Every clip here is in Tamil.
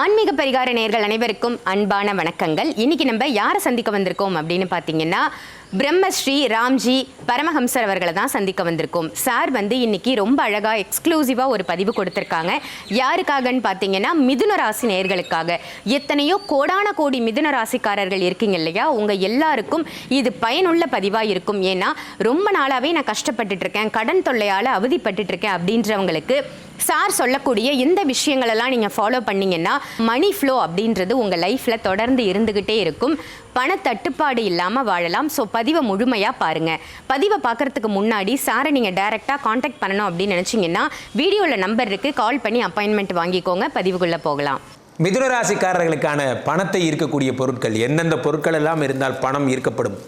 ஆன்மீக பரிகார நேர்கள் அனைவருக்கும் அன்பான வணக்கங்கள். இன்னைக்கு நம்ம யாரை சந்திக்க வந்திருக்கோம் அப்படின்னு பார்த்தீங்கன்னா பிரம்மஸ்ரீ ராம்ஜி பரமஹம்சர் அவர்களை தான் சந்திக்க வந்திருக்கோம். சார் வந்து இன்னைக்கு ரொம்ப அழகா எக்ஸ்க்ளூசிவா ஒரு பதிவு கொடுத்துருக்காங்க. யாருக்காகன்னு பார்த்தீங்கன்னா மிதுன ராசி நேர்களுக்காக எத்தனையோ கோடான கோடி மிதுன ராசிக்காரர்கள் இருக்கீங்க இல்லையா? உங்க எல்லாருக்கும் இது பயனுள்ள பதிவா இருக்கும். ஏன்னா ரொம்ப நாளாவே நான் கஷ்டப்பட்டுட்டு இருக்கேன் கடன் தொல்லையால் அவதிப்பட்டுட்டு இருக்கேன் அப்படின்றவங்களுக்கு சார் சொல்லக்கூடிய இந்த விஷயங்களெல்லாம் நீங்கள் ஃபாலோ பண்ணீங்கன்னா மணி ஃப்ளோ அப்படின்றது உங்கள் லைஃப்பில் தொடர்ந்து இருந்துக்கிட்டே இருக்கும். பணத்தட்டுப்பாடு இல்லாமல் வாழலாம். ஸோ பதிவை முழுமையாக பாருங்கள் பதிவை பார்க்குறதுக்கு முன்னாடி சாரை நீங்கள் டைரெக்டாக காண்டாக்ட் பண்ணணும் அப்படின்னு நினச்சிங்கன்னா வீடியோவில் நம்பர் இருக்குது கால் பண்ணி அப்பாயின்மெண்ட் வாங்கிக்கோங்க. பதிவுக்குள்ளே போகலாம். மிதுன ராசிக்காரர்களுக்கான பணத்தை ஈர்க்கக்கூடிய பொருட்கள் எந்தெந்த பொருட்கள் எல்லாம் இருந்தால் பணம் ஈர்க்கப்படும்?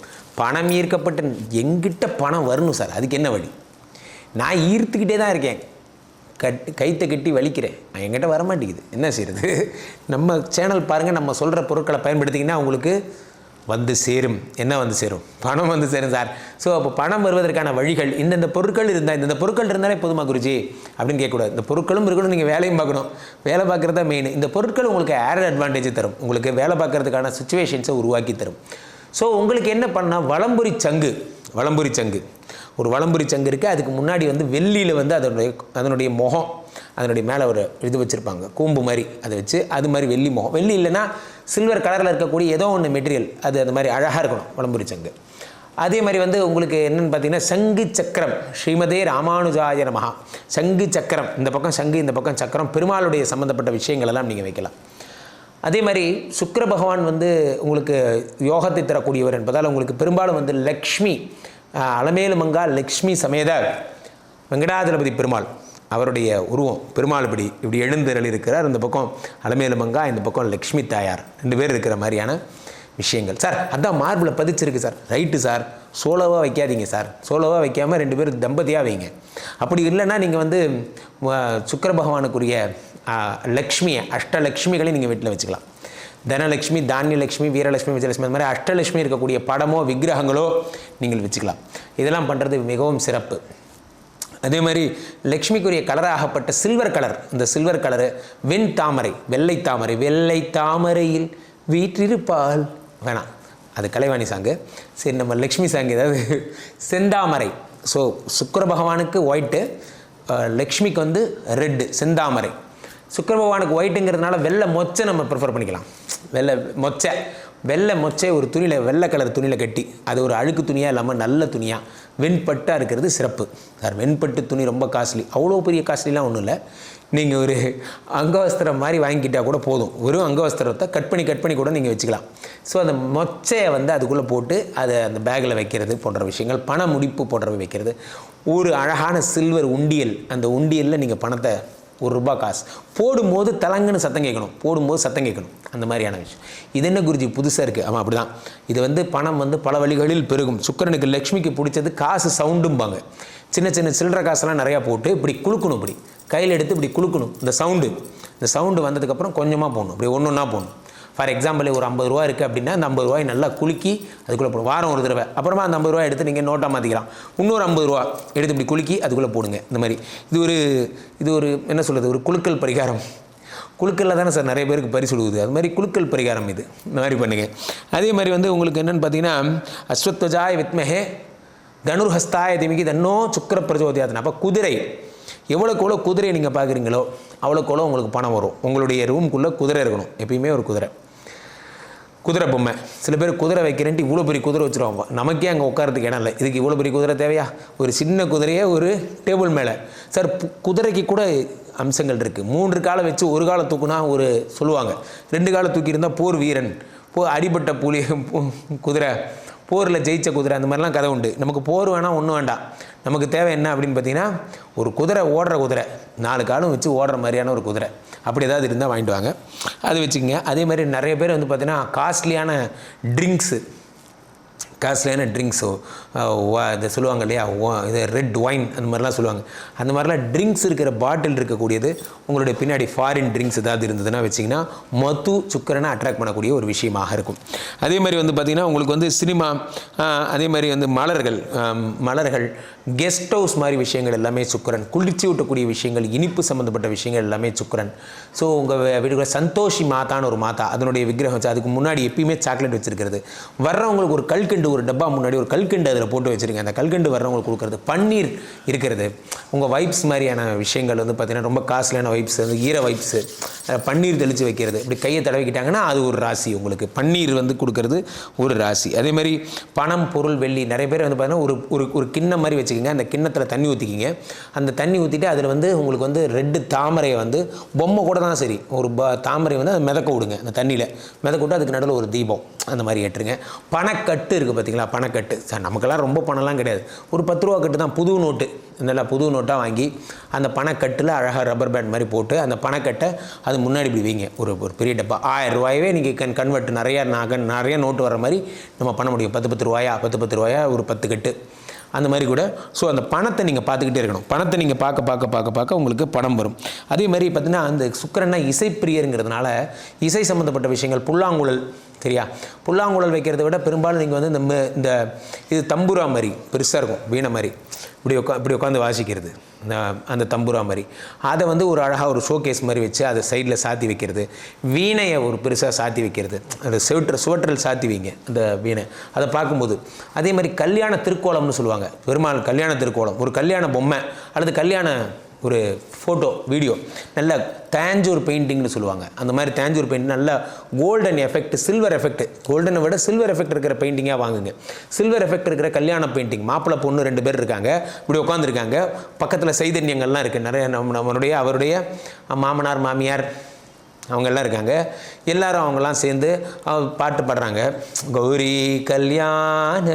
பணம் ஈர்க்கப்பட்ட எங்கிட்ட பணம் வரணும் சார். அதுக்கு என்ன வழி? நான் ஈர்த்துக்கிட்டே தான் இருக்கேன். கட் கைத்தை கட்டி வலிக்கிறேன். என்கிட்ட வர மாட்டேங்குது என்ன செய்யறது நம்ம சேனல் பாருங்கள் நம்ம சொல்கிற பொருட்களை பயன்படுத்திங்கன்னா உங்களுக்கு வந்து சேரும். என்ன வந்து சேரும்? பணம் வந்து சேரும் சார். ஸோ அப்போ பணம் வருவதற்கான வழிகள் இந்தந்த பொருட்கள் இருந்தால் இந்தந்த பொருட்கள் இருந்தாலே போதுமா குருஜி? அப்படின்னு கேட்கக்கூடாது. இந்த பொருட்களும் இருக்கணும் நீங்கள் வேலையும் பார்க்கணும். வேலை பார்க்குறது தான் மெயின் இந்த பொருட்கள் உங்களுக்கு ஏர் அட்வான்டேஜ் தரும். உங்களுக்கு வேலை பார்க்குறதுக்கான சுச்சுவேஷன்ஸை உருவாக்கி தரும். ஸோ உங்களுக்கு என்ன பண்ணால் வளம்புரி சங்கு. வளம்புரி சங்கு. ஒரு வளம்புரி சங்கு இருக்குது அதுக்கு முன்னாடி வந்து வெள்ளியில் வந்து அதனுடைய அதனுடைய முகம் அதனுடைய மேலே ஒரு இது வச்சுருப்பாங்க கூம்பு மாதிரி அதை வச்சு அது மாதிரி வெள்ளி முகம். வெள்ளி இல்லைன்னா சில்வர் கலரில் இருக்கக்கூடிய ஏதோ ஒன்று மெட்டீரியல் அது அந்த மாதிரி அழகாக இருக்கணும் வளம்புரி சங்கு. அதே மாதிரி வந்து உங்களுக்கு என்னென்னு பார்த்தீங்கன்னா சங்கு சக்கரம் ஸ்ரீமதே ராமானுஜாய நமஹா. சங்கு சக்கரம் இந்த பக்கம் சங்கு இந்த பக்கம் சக்கரம் பெருமாளுடைய சம்மந்தப்பட்ட விஷயங்கள் எல்லாம் நீங்கள் வைக்கலாம். அதே மாதிரி சுக்கர பகவான் வந்து உங்களுக்கு யோகத்தை தரக்கூடியவர் என்பதால் உங்களுக்கு பெரும்பாலும் வந்து லக்ஷ்மி அலமேலு மங்கா லக்ஷ்மி சமேத வெங்கடாஜலபதி பெருமாள் அவருடைய உருவம் பெருமாள் இப்படி இப்படி எழுந்தருள் இருக்கிறார். இந்த பக்கம் அலமேலு மங்கா இந்த பக்கம் லக்ஷ்மி தாயார். ரெண்டு பேர் இருக்கிற மாதிரியான விஷயங்கள். சார் அதான் மார்பில் பதிச்சிருக்கு சார். Right sir. சோலோவாக வைக்காதீங்க சார். சோலோவாக வைக்காமல் ரெண்டு பேரும் தம்பதியாக வைங்க. அப்படி இல்லைன்னா நீங்கள் வந்து சுக்கர பகவானுக்குரிய லக்ஷ்மியை அஷ்டலக்ஷ்மிகளை நீங்கள் வீட்டில் வச்சுக்கலாம். தனலட்சுமி தானியலட்சுமி வீரலட்சுமி விஜயலட்சுமி அந்த மாதிரி அஷ்டலட்சுமி இருக்கக்கூடிய படமோ விக்கிரகங்களோ நீங்கள் வச்சுக்கலாம். இதெல்லாம் பண்ணுறது மிகவும் சிறப்பு. அதே மாதிரி லக்ஷ்மிக்குரிய கலராகப்பட்ட சில்வர் கலர் இந்த சில்வர் கலரு வெண் தாமரை வெள்ளை தாமரை வெள்ளை தாமரையில் வீற்றிருப்பால் வேணாம். அது கலைவாணி சாங்கு சரி நம்ம லக்ஷ்மி சாங் ஏதாவது. செந்தாமரை. ஸோ சுக்கர பகவானுக்கு ஒயிட்டு லக்ஷ்மிக்கு வந்து ரெட்டு செந்தாமரை. சுக்கர பகவானுக்கு ஒயிட்டுங்கிறதுனால வெள்ளை மொச்சை நம்ம ப்ரிஃபர் பண்ணிக்கலாம். வெள்ளை மொச்சை. வெள்ளை மொச்சை ஒரு துணியில் வெள்ளை கலர் துணியில் கட்டி அது ஒரு அழுக்கு துணியாக இல்லாமல் நல்ல துணியாக வெண்பட்டாக இருக்கிறது சிறப்பு. சார் வெண்பட்டு துணி ரொம்ப காஸ்ட்லி அவ்வளோ பெரிய காஸ்ட்லிலாம் ஒன்றும் இல்லை. நீங்கள் ஒரு அங்கவஸ்திரம் மாதிரி வாங்கிக்கிட்டால் கூட போதும். வெறும் அங்கவஸ்திரத்தை கட் பண்ணி கட் பண்ணி கூட நீங்கள் வச்சுக்கலாம். ஸோ அந்த மொச்சையை வந்து அதுக்குள்ளே போட்டு அதை அந்த பேக்கில் வைக்கிறது போன்ற விஷயங்கள் பண முடிப்பு போன்றவை வைக்கிறது. ஒரு அழகான சில்வர் உண்டியல். அந்த உண்டியலில் நீங்கள் பணத்தை ஒரு ரூபா காசு. போடும்போது தலங்குன்னு சத்தம் கேட்கணும். போடும்போது சத்தம் கேட்கணும். அந்த மாதிரியான விஷயம். இது என்ன குருஜி? புதுசாக இருக்குது ஆமாம் அப்படி தான் இது வந்து பணம் வந்து பல வழிகளில் பெருகும். சுக்கிரனுக்கு லக்ஷ்மிக்கு பிடிச்சது காசு சவுண்டும்பாங்க. சின்ன சின்ன சில்லற காசெல்லாம் நிறையா போட்டு இப்படி குலுக்கணும் இப்படி. கையில் எடுத்து இப்படி குலுக்கணும். இந்த சவுண்டு. இந்த சவுண்டு வந்ததுக்கப்புறம் கொஞ்சமாக போடணும். இப்படி ஒன்று ஒன்றா போடணும். ஃபார் எக்ஸாம்பிள் ஒரு ஐம்பது ரூபா இருக்குது அப்படின்னா அந்த ஐம்பது ரூபாய் நல்லா குலுக்கி அதுக்குள்ளே போடும் வாரம் ஒரு தடவை. அப்புறமா அந்த ஐம்பது ரூபாய் எடுத்து நீங்கள் நோட்டாக மாற்றிக்கலாம் இன்னொரு ஐம்பது ரூபா எடுத்து இப்படி குலுக்கி அதுக்குள்ளே போடுங்க. இந்த மாதிரி. இது ஒரு இது ஒரு என்ன சொல்கிறது ஒரு குலுக்கல் பரிகாரம். குழுக்களில் தானே சார் நிறைய பேருக்கு பரிசு கொடுக்குது. அது மாதிரி குழுக்கள் பரிகாரம் இது. இந்த மாதிரி பண்ணுங்க. அதே மாதிரி வந்து உங்களுக்கு என்னென்னு பார்த்தீங்கன்னா அஸ்வத்வஜாய வித்மஹே தனுர்ஹஸ்தாய திமிகி தன்னோ சுக்கர பிரஜோதியாதன் அப்போ குதிரை. எவ்வளோக்கு எவ்வளோ குதிரையை நீங்கள் பார்க்குறீங்களோ அவ்வளோக்கு எவ்வளோ உங்களுக்கு பணம் வரும். உங்களுடைய ரூம்குள்ளே குதிரை இருக்கணும். எப்பயுமே ஒரு குதிரை. குதிரை பொம்மை. சில பேர் குதிரை வைக்கிறேன்ட்டு இவ்வளோ பெரிய குதிரை வச்சுருவாங்க. நமக்கே அங்கே உட்காரத்துக்கு இடம் இல்லை. இதுக்கு இவ்வளோ பெரிய குதிரை தேவையா? ஒரு சின்ன குதிரையே ஒரு டேபிள் மேலே. சார் குதிரைக்கு கூட அம்சங்கள் இருக்குது மூன்று காலை வச்சு ஒரு காலை தூக்குனா ஒரு சொல்லுவாங்க. ரெண்டு காலை தூக்கியிருந்தால் போர் வீரன். போ அடிபட்ட புலி குதிரை. போரில் ஜெயிச்ச குதிரை. அந்த மாதிரிலாம் கதை உண்டு. நமக்கு போர் வேணாம் ஒன்றும் வேண்டாம். நமக்கு தேவை என்ன அப்படின்னு பார்த்தீங்கன்னா ஒரு குதிரை ஓடுற குதிரை. நாலு காலும் வச்சு ஓடுற மாதிரியான ஒரு குதிரை. அப்படி ஏதாவது இருந்தால் வாங்கிட்டு வாங்க. அது வச்சுக்கோங்க. அதே மாதிரி நிறைய பேர் வந்து பார்த்திங்கன்னா காஸ்ட்லியான ட்ரிங்க்ஸு காஸ்ட்லியான ட்ரிங்க்ஸோ இதை சொல்லுவாங்க இல்லையா இது ரெட் ஒயின் அந்த மாதிரிலாம் சொல்லுவாங்க. அந்த மாதிரிலாம் ட்ரிங்க்ஸ் இருக்கிற பாட்டில் இருக்கக்கூடியது உங்களுடைய பின்னாடி ஃபாரின் ட்ரிங்க்ஸ் ஏதாவது இருந்ததுன்னா வச்சிங்கன்னா மது சுக்கரனை அட்ராக்ட் பண்ணக்கூடிய ஒரு விஷயமாக இருக்கும். அதே மாதிரி வந்து பார்த்திங்கன்னா உங்களுக்கு வந்து சினிமா அதே மாதிரி வந்து மலர்கள் மலர்கள் கெஸ்ட் ஹவுஸ் மாதிரி விஷயங்கள் எல்லாமே சுக்கரன் குளிர்ச்சி ஊட்டக்கூடிய விஷயங்கள் இனிப்பு சம்மந்தப்பட்ட விஷயங்கள் எல்லாமே சுக்கரன். ஸோ உங்கள் வீட்டுக்குள்ள சந்தோஷி மாதான்னு ஒரு மாதா அதனுடைய விக்கிரகம் வச்சு அதுக்கு முன்னாடி எப்பயுமே சாக்லேட் வச்சுருக்கிறது. வர்றவங்களுக்கு ஒரு கல்கண்டு ஒரு டப்பா முன்னாடி ஒரு கல்கண்டு அதில் போட்டு வச்சுருங்க அந்த கல்கண்டு வர்றவங்களுக்கு கொடுக்குறது பன்னீர் இருக்கிறது. உங்கள் வைப்ஸ் மாதிரியான விஷயங்கள் வந்து பார்த்திங்கன்னா ரொம்ப காஸ்ட்லியான வைப்ஸ் வந்து ஈர வைப்ஸு பன்னீர் தெளித்து வைக்கிறது. இப்படி கையை தடவிக்கிட்டாங்கன்னா அது ஒரு ராசி உங்களுக்கு. பன்னீர் வந்து கொடுக்கறது ஒரு ராசி. அதே மாதிரி பணம் பொருள் வெள்ளி நிறைய பேர் வந்து பார்த்தீங்கன்னா ஒரு ஒரு ஒரு கிண்ணம் மாதிரி வச்சுக்கோங்க. அந்த கிண்ணத்தில் தண்ணி ஊற்றிக்கிங்க அந்த தண்ணி ஊற்றிட்டு அதில் வந்து உங்களுக்கு வந்து ரெட்டு தாமரையை வந்து பொம்மை கூட தான் சரி. ஒரு ப தாமரை வந்து அதை மிதக்க விடுங்க அந்த தண்ணியில். மிதக்க விட்டு அதுக்கு நடுவில் ஒரு தீபம் அந்த மாதிரி ஏற்றுங்க. பணக்கட்டு இருக்குது பார்த்தீங்களா? பணக்கட்டு. சார் நமக்கெல்லாம் ரொம்ப பணம்லாம் கிடையாது. ஒரு பத்து ரூபா கட்டு தான் புது நோட்டு. நல்லா புது நோட்டாக வாங்கி அந்த பணக்கட்டில் அழகாக ரப்பர் பேண்ட் மாதிரி போட்டு அந்த பணக்கட்டை அது முன்னாடி இப்படி வைங்க. ஒரு ஒரு பெரிய டப்பா. ஆயிரம் ரூபாயவே நீங்கள் கன் கன்வெர்ட் நிறையா நகை நிறைய நோட்டு வர மாதிரி நம்ம பண்ண முடியும். பத்து பத்து ரூபாயா? பத்து பத்து ரூபாயா? ஒரு பத்து கட்டு. அந்த மாதிரி கூட. ஸோ அந்த பணத்தை நீங்கள் பார்த்துக்கிட்டே இருக்கணும். பணத்தை நீங்கள் பார்க்க பார்க்க பார்க்க பார்க்க உங்களுக்கு பணம் வரும். அதே மாதிரி பார்த்தீங்கன்னா அந்த சுக்கரன்னா இசைப்பிரியருங்கிறதுனால இசை சம்மந்தப்பட்ட விஷயங்கள் புல்லாங்குழல் சரியா? புல்லாங்குழல் வைக்கிறத விட பெரும்பாலும் நீங்கள் வந்து இந்த இந்த இது தம்புரா மாதிரி பெருசாக இருக்கும் வீணை மாதிரி. இப்படி உட்கா இப்படி உட்காந்து வாசிக்கிறது. அந்த தம்புரா மாதிரி. அதை வந்து ஒரு அழகாக ஒரு ஷோகேஸ் மாதிரி வச்சு அதை சைடில் சாத்தி வைக்கிறது. வீணையை ஒரு பெருசாக சாத்தி வைக்கிறது. அந்த சுவற்ற சுவற்றல் சாத்தி வைங்க அந்த வீணை. அதை பார்க்கும்போது அதே மாதிரி கல்யாண திருக்கோலம்னு சொல்லுவாங்க. பெருமாள் கல்யாண திருக்கோலம். ஒரு கல்யாண பொம்மை அல்லது கல்யாண ஒரு ஃபோட்டோ வீடியோ நல்ல தேஞ்சூர் பெயிண்டிங்னு சொல்லுவாங்க. அந்த மாதிரி தேஞ்சூர் பெயிண்ட் நல்ல கோல்டன் எஃபெக்ட் சில்வர் எஃபெக்ட் கோல்டனை விட சில்வர் எஃபெக்ட் இருக்கிற பெயிண்டிங்காக வாங்குங்க. சில்வர் எஃபெக்ட் இருக்கிற கல்யாண பெயிண்டிங் மாப்பிள்ளை பொண்ணு ரெண்டு பேர் இருக்காங்க. இப்படி உட்காந்துருக்காங்க பக்கத்தில் சைதன்யங்கள்லாம் இருக்குது நிறைய நம்ம நம்மளுடைய அவருடைய மாமனார் மாமியார் அவங்க எல்லாம் இருக்காங்க. எல்லாரும் அவங்கெல்லாம் சேர்ந்து பாட்டு பாடுறாங்க. கௌரி கல்யாண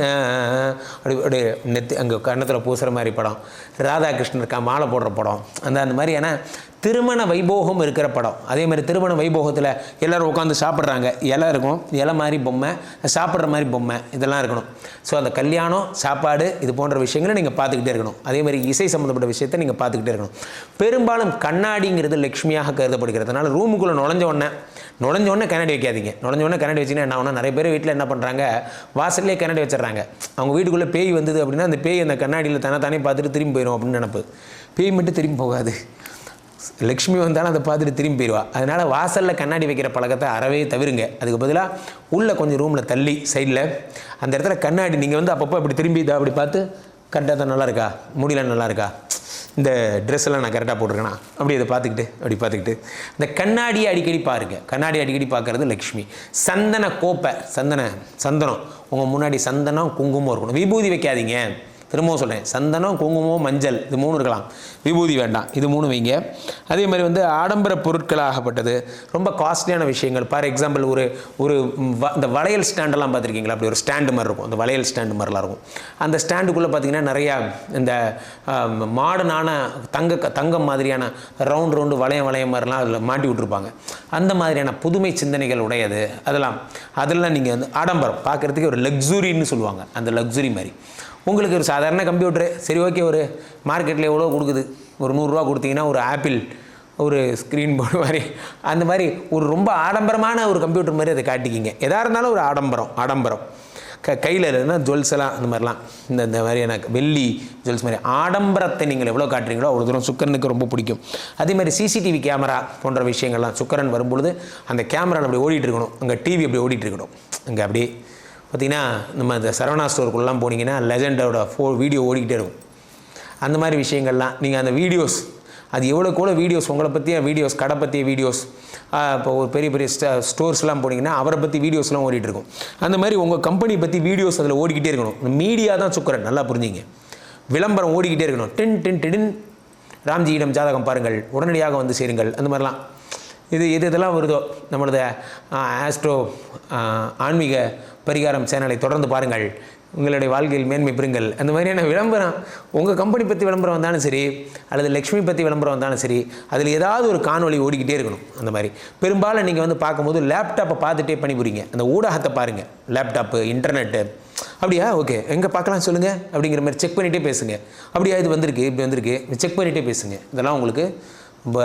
அப்படி அப்படி நெத்தி அங்கே கன்னத்தில் பூசுகிற மாதிரி படம். ராதாகிருஷ்ணருக்கா மாலை போடுற படம். அந்த அந்த மாதிரியான திருமண வைபோகம் இருக்கிற படம். அதே மாதிரி திருமண வைபோகத்தில் எல்லோரும் உட்காந்து சாப்பிட்றாங்க. இலை இருக்கும். இலை மாதிரி பொம்மை சாப்பிட்ற மாதிரி பொம்மை இதெல்லாம் இருக்கணும். ஸோ அந்த கல்யாணம் சாப்பாடு இது போன்ற விஷயங்களை நீங்கள் பார்த்துக்கிட்டே இருக்கணும். அதே மாதிரி இசை சம்மந்தப்பட்ட விஷயத்தை நீங்கள் பார்த்துக்கிட்டே இருக்கணும். பெரும்பாலும் கண்ணாடிங்கிறது லக்ஷ்மியாக கருதப்படுகிறது. அதனால் ரூமுக்குள்ளே நுழைஞ்ச உடனே நுழைஞ்ச உடனே கண்ணாடி வைக்காதீங்க. நுழைஞ்ச உடனே கண்ணாடி வச்சிங்கன்னா என்ன ஆகும்னா நிறைய பேர் வீட்டில் என்ன பண்ணுறாங்க வாசல்லே கண்ணாடி வச்சிடுறாங்க. அவங்க வீட்டுக்குள்ளே பேய் வந்தது அப்படின்னா அந்த பேய் அந்த கண்ணாடியில் தானே தானே பார்த்துட்டு திரும்பி போயிடும் அப்படின்னு நினப்பு. பேய் மட்டும் திரும்பி போகாது. லக்ஷ்மி வந்தாலும் அதை பார்த்துட்டு திரும்பி போயிடுவா. அதனால் வாசலில் கண்ணாடி வைக்கிற பழக்கத்தை அறவே தவிருங்க. அதுக்கு பதிலாக உள்ளே கொஞ்சம் ரூமில் தள்ளி சைடில் அந்த இடத்துல கண்ணாடி நீங்கள் வந்து அப்பப்போ அப்படி திரும்பி இதை அப்படி பார்த்து கரெக்டாக தான் நல்லா இருக்கா? முடியலாம் நல்லா இருக்கா? இந்த ட்ரெஸ் எல்லாம் நான் கரெக்டாக போட்டிருக்கேனா? அப்படி இதை பார்த்துக்கிட்டு அப்படி பார்த்துக்கிட்டு. இந்த கண்ணாடியை அடிக்கடி பாருங்க. கண்ணாடி அடிக்கடி பார்க்குறது லக்ஷ்மி. சந்தன கோப்பை சந்தன சந்தனம். உங்கள் முன்னாடி சந்தனம் குங்குமம் இருக்கணும். விபூதி வைக்காதீங்க. திரும்பவும் சொல்கிறேன் சந்தனம் குங்குமம் மஞ்சள் இது மூணு இருக்கலாம். விபூதி வேண்டாம். இது மூணு வைங்க. அதே மாதிரி வந்து ஆடம்பர பொருட்களாகப்பட்டது. ரொம்ப காஸ்ட்லியான விஷயங்கள். ஃபார் எக்ஸாம்பிள் ஒரு ஒரு வ- இந்த வளையல் ஸ்டாண்டெல்லாம் பார்த்துருக்கீங்களா? அப்படி ஒரு ஸ்டாண்டு மாதிரி இருக்கும். அந்த வளையல் ஸ்டாண்டு மாதிரிலாம் இருக்கும். அந்த ஸ்டாண்டுக்குள்ளே பார்த்தீங்கன்னா நிறையா இந்த மாடர்னான தங்க தங்கம் மாதிரியான ரவுண்ட் ரவுண்டு வளையம் வளையம் மாதிரிலாம் அதில் மாட்டி விட்ருப்பாங்க அந்த மாதிரியான புதுமை சிந்தனைகள் உடையது. அதெல்லாம் அதெல்லாம் நீங்கள் வந்து ஆடம்பரம் பார்க்குறதுக்கு ஒரு லக்ஸுரின்னு சொல்லுவாங்க. அந்த லக்ஸுரி மாதிரி. உங்களுக்கு ஒரு சாதாரண கம்ப்யூட்டரு. சரி ஓகே ஒரு மார்க்கெட்டில் எவ்வளோ கொடுக்குது? ஒரு நூறுரூவா கொடுத்தீங்கன்னா ஒரு ஆப்பிள் ஒரு ஸ்க்ரீன் போர்டு மாதிரி. அந்த மாதிரி ஒரு ரொம்ப ஆடம்பரமான ஒரு கம்ப்யூட்டர் மாதிரி அதை காட்டிக்கிங்க. எதாக இருந்தாலும் ஒரு ஆடம்பரம் ஆடம்பரம். க கையில் இருந்தால் ஜுவல்ஸ் எல்லாம் அந்த மாதிரிலாம். இந்த இந்த மாதிரியான வெள்ளி ஜுவல்ஸ் மாதிரி. ஆடம்பரத்தை நீங்கள் எவ்வளோ காட்டுறீங்களோ அவ்வளோ தூரம் சுக்கரனுக்கு ரொம்ப பிடிக்கும். அதே மாதிரி சிசிடிவி கேமரா போன்ற விஷயங்கள்லாம் சுக்கரன் வரும்பொழுது அந்த கேமரா அப்படி ஓடிட்டு இருக்கணும். அங்கே டிவி அப்படி ஓடிட்டு இருக்கணும். அங்கே அப்படியே பார்த்திங்கன்னா நம்ம இந்த சரவணா ஸ்டோருக்குள்ளலாம் போனீங்கன்னா லெஜண்டோட ஃபோ வீடியோ ஓடிக்கிட்டே இருக்கும். அந்த மாதிரி விஷயங்கள்லாம் நீங்கள் அந்த வீடியோஸ் அது எவ்வளோக்கு எவ்வளோ வீடியோஸ் உங்களை பற்றிய வீடியோஸ் கடை பற்றிய வீடியோஸ் இப்போ ஒரு பெரிய பெரிய ஸ்டோர்ஸ்லாம் போனீங்கன்னா அவரை பற்றி வீடியோஸ்லாம் ஓடிட்டு இருக்கும். அந்த மாதிரி உங்கள் கம்பெனி பற்றி வீடியோஸ் அதில் ஓடிக்கிட்டே இருக்கணும். மீடியா தான் சுக்கரன் நல்லா புரிஞ்சுங்க. விளம்பரம் ஓடிக்கிட்டே இருக்கணும். டென் டென் டின். ராம்ஜியிடம் ஜாதகம் பாருங்கள். உடனடியாக வந்து சேருங்கள். அந்த மாதிரிலாம். இது எது இதெல்லாம் வருதோ நம்மளது ஆஸ்ட்ரோ ஆன்மீக பரிகாரம் சேனலை தொடர்ந்து பாருங்கள். உங்களுடைய வாழ்க்கையில் மேன்மை பெறுங்கள். அந்த மாதிரியான விளம்பரம் உங்கள் கம்பெனி பற்றி விளம்பரம் வந்தாலும் சரி அல்லது லக்ஷ்மி பற்றி விளம்பரம் வந்தாலும் சரி அதில் ஏதாவது ஒரு காணொலி ஓடிக்கிட்டே இருக்கணும் அந்த மாதிரி. பெரும்பாலும் நீங்கள் வந்து பார்க்கும்போது லேப்டாப்பை பார்த்துட்டே பணிபுரிங்க. அந்த ஊடகத்தை பாருங்கள் லேப்டாப்பு இன்டர்நெட்டு அப்படியா? ஓகே. எங்கே பார்க்கலாம் சொல்லுங்கள் அப்படிங்கிற மாதிரி செக் பண்ணிகிட்டே பேசுங்க. அப்படியா? இது வந்திருக்கு இப்படி வந்திருக்கு. செக் பண்ணிகிட்டே பேசுங்க. இதெல்லாம் உங்களுக்கு ரொம்ப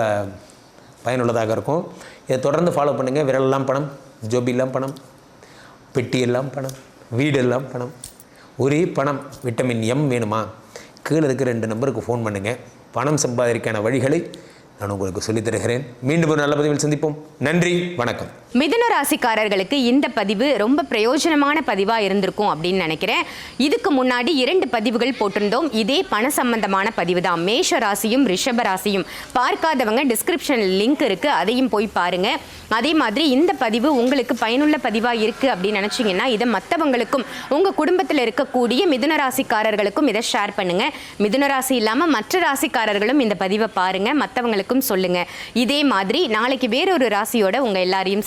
பயனுள்ளதாக இருக்கும். இதை தொடர்ந்து ஃபாலோ பண்ணுங்கள் விரலெல்லாம் பணம் ஜோபிலாம் பணம் பெட்டியெல்லாம் பணம் வீடெல்லாம் பணம். ஒரே பணம் விட்டமின் எம் வேணுமா? கீழே இருக்க ரெண்டு நம்பருக்கு ஃபோன் பண்ணுங்கள் பணம் சம்பாதிக்கான வழிகளை நான் உங்களுக்கு சொல்லித் தருகிறேன். மீண்டும் ஒரு நல்ல பதிவில் சந்திப்போம். நன்றி வணக்கம். மிதுன ராசிக்காரர்களுக்கு இந்த பதிவு ரொம்ப பிரயோஜனமான பதிவாக இருந்திருக்கும் அப்படின்னு நினைக்கிறேன். இதுக்கு முன்னாடி இரண்டு பதிவுகள் போட்டிருந்தோம். இதே பண சம்பந்தமான பதிவு தான். மேஷ ராசியும் ரிஷப ராசியும். பார்க்காதவங்க டிஸ்கிரிப்ஷன் லிங்க் இருக்குது அதையும் போய் பாருங்கள் அதே மாதிரி இந்த பதிவு உங்களுக்கு பயனுள்ள பதிவாக இருக்குது அப்படின்னு நினச்சிங்கன்னா இதை மற்றவங்களுக்கும் உங்கள் குடும்பத்தில் இருக்கக்கூடிய மிதுன ராசிக்காரர்களுக்கும் இதை ஷேர் பண்ணுங்கள் மிதுன ராசி இல்லாமல் மற்ற ராசிக்காரர்களும் இந்த பதிவை பாருங்கள் மற்றவங்களுக்கும் சொல்லுங்கள் இதே மாதிரி நாளைக்கு வேறொரு ராசியோட உங்கள் எல்லாரையும்